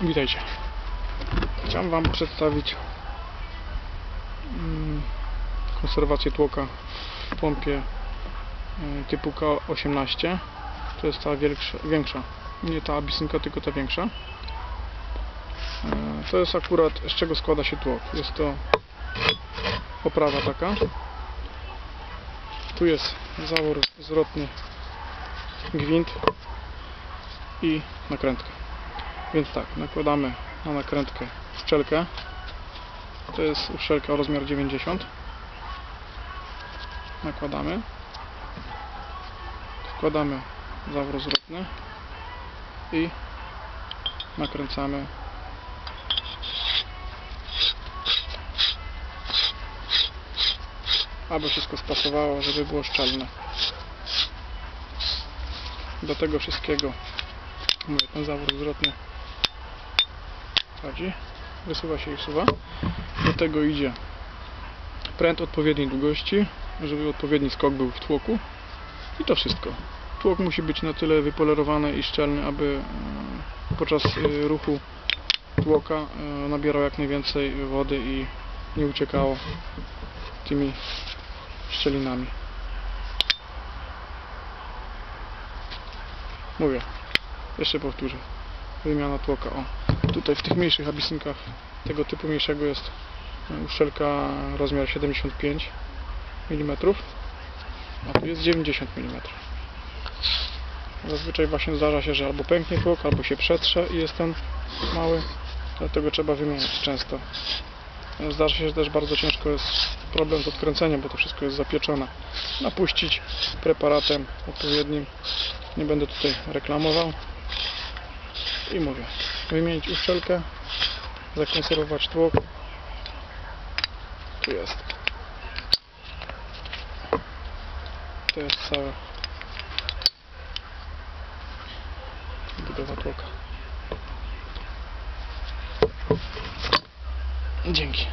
Witajcie. Chciałem Wam przedstawić mm, konserwację tłoka w pompie y, typu K18. To jest ta większa. Nie ta abisynka, tylko ta większa. Y, To jest akurat z czego składa się tłok. Jest to oprawa taka. Tu jest zawór zwrotny, gwint i nakrętka. Więc tak, nakładamy na nakrętkę uszczelkę. To jest uszczelka o rozmiar 90. Nakładamy. Wkładamy zawór zwrotny i nakręcamy aby wszystko spasowało, żeby było szczelne. Do tego wszystkiego mówię, ten zawór zwrotny wysuwa się i suwa. Do tego idzie pręt odpowiedniej długości, żeby odpowiedni skok był w tłoku. I to wszystko. Tłok musi być na tyle wypolerowany i szczelny, aby e, podczas e, ruchu tłoka e, nabierał jak najwięcej wody i nie uciekało tymi szczelinami. Mówię, jeszcze powtórzę. Wymiana tłoka. O, tutaj w tych mniejszych abisynkach tego typu mniejszego jest e, uszczelka rozmiar 75 mm, a tu jest 90 mm. Zazwyczaj właśnie zdarza się, że albo pęknie tłok, albo się przetrze i jest ten mały, dlatego trzeba wymieniać często. Zdarza się, że też bardzo ciężko jest problem z odkręceniem, bo to wszystko jest zapieczone. Napuścić preparatem odpowiednim. Nie będę tutaj reklamował. I mówię, wymienić uszczelkę, zakonserwować tłok. Tu jest. To jest cała budowa tłoka. Dzięki.